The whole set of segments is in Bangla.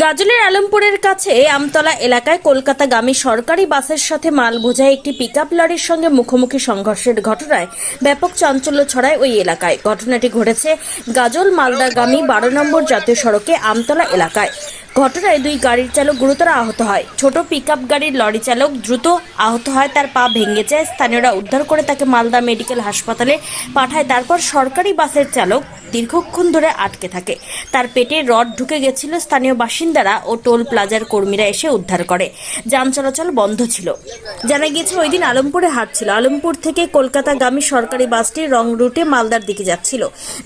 গাজলের আলমপুরের কাছে আমতলা এলাকায় কলকাতাগামী সরকারি বাসের সাথে মাল বোঝায় একটি পিকআপ লরির সঙ্গে মুখোমুখি সংঘর্ষের ঘটনায় ব্যাপক চাঞ্চল্য ছড়ায় ওই এলাকায়। ঘটনাটি ঘটেছে গাজল মালদাগামী বারো নম্বর জাতীয় সড়কে আমতলা এলাকায়। ঘটনায় দুই গাড়ির চালক গুরুতর আহত হয়। ছোট পিকআপ গাড়ির লরি চালক দ্রুত আহত হয়, তার পা ভেঙে যায়। স্থানীয়রা উদ্ধার করে তাকে মালদা মেডিকেল হাসপাতালে পাঠায়। তারপর সরকারি বাসের চালক দীর্ঘক্ষণ ধরে আটকে থাকে। তার পেটে রড ঢুকে গেছিল। স্থানীয় বাসিন্দারা ও টোল প্লাজার কর্মীরা এসে উদ্ধার করে। যান চলাচল বন্ধ ছিল। জানা গিয়েছে, ওই দিন আলমপুরে হাট ছিল আলমপুর থেকে কলকাতাগামী সরকারি বাসটি রং রুটে মালদার দিকে যাচ্ছিল।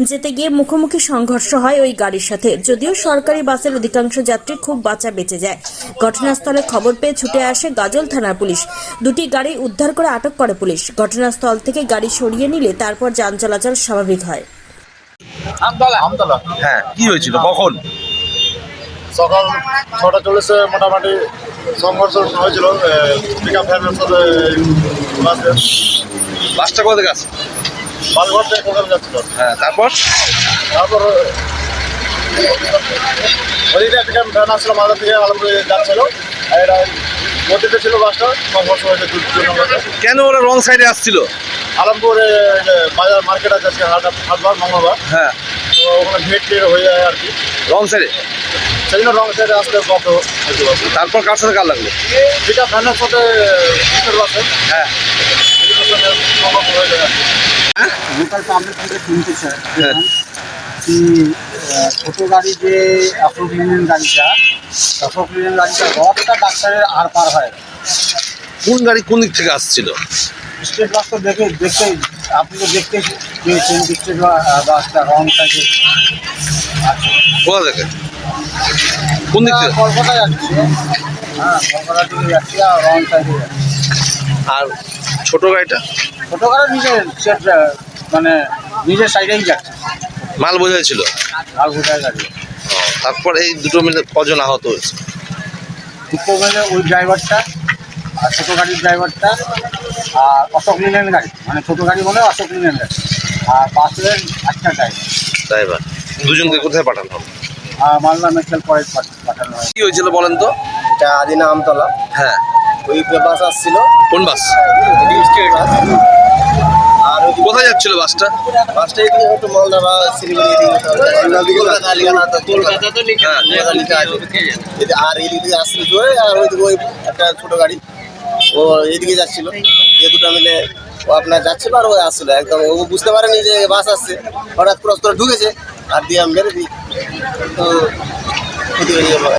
যেতে গিয়ে মুখোমুখি সংঘর্ষ হয় ওই গাড়ির সাথে। যদিও সরকারি বাসের অধিকাংশ যাত্রী খুব বাঁচা বেঁচে যায়। ঘটনাস্থলে খবর পেয়ে ছুটে আসে গাজল থানার পুলিশ। দুটি গাড়ি উদ্ধার করে আটক করে পুলিশ। ঘটনাস্থল থেকে গাড়ি সরিয়ে নিলে তারপর যান চলাচল স্বাভাবিক হয়। আমতলা? আমতলা। হ্যাঁ কি হয়েছিল? কখন? সকাল ছটা চল্লিশে মোটামুটি সংঘর্ষ হয়েছিল পিক আপ ভ্যানের সাথে বাসে বাসটা কোথা থেকে আসছে? থেকে কোথাও যাচ্ছিল? হ্যাঁ তারপর? তারপর ওদিকে আপ ভ্যান আসছিল মালদা থেকে আলমপুরে যাচ্ছিল। আর এটা গতিতে ছিল বাসটা সংঘর্ষ হয়েছে কেন ওরা রং সাইডে আসছিল? আলমপুরে বাজার মার্কেট আছে আজকে হাট হাটবার মঙ্গলবার। হ্যাঁ। তো ওখানে ভিড় টিড় হয়ে যায় আর কি। রং সাইডে সেই জন্য রং সাইডে আসলে গত তারপর কার সাথে কার লাগল? আপ ভ্যানের সাথে হ্যাঁ। হয়ে। লোকাল পাবলিক থেকে শুনতে ছোট গাড়ি যে অশোক ইউনিয়ন গাড়িটা অশোক ইউনিয়ন গাড়িটা রথটা ডাক্তারের আর পার হয় না। কোন গাড়ি কোন দিক থেকে আসছিল? স্টেট বাস তো দেখে দেখতে আপনি তো দেখতে পেয়েছেন যে স্টেট বাসটা রং সাইডে কোথা থেকে? কোন দিক থেকে? কলকাতা যাচ্ছে। হ্যাঁ কলকাতা দিকে যাচ্ছে আর রং যাচ্ছে। আর ছোট গাড়িটা? ছোট গাড়ি নিজের সেট মানে নিজের সাইডেই যাচ্ছে। মাল বোঝাই ছিল আর গোটায় গাড়ি তারপর এই দুটো মিলে কজন আহত হয়েছে? দুটো মিলে ওই ড্রাইভারটা আর ছোটো গাড়ির ড্রাইভারটা আর অশোক লিলেন গাড়ি। মানে ছোটো গাড়ি বলে অশোক লিলেন গাড়ি। আর বাসের একটা ড্রাইভার ড্রাইভার দুজনকে কোথায় পাঠানো হবে? আর মালদা মেডিকেল কলেজ পাঠ- পাঠানো হয়। কি হয়েছিল বলেন তো? এটা আদিনা আমতলা। হ্যাঁ। ওই বাস আসছিল। কোন বাস স্টেট বাস আর ওই কোথায় যাচ্ছিল বাসটা? বাসটা এদিকে হয়তো মালদা বা শিলিগুড়ি এদিকে কলকাতা। তো লিখা হ্যাঁ। আছে আর এদিকে আসছিল জোরে আর ওইদিকে ওই একটা ছোট গাড়ি। ও এদিকে যাচ্ছিল। যে দুটো মিলে ও আপনার যাচ্ছিল আর ও আসছিল। একদম ও বুঝতে পারেনি যে বাস আসছে। হঠাৎ ক্রস করে ঢুকেছে আর দিয়ে আমি মেরে দিই। তো ক্ষতি হয়ে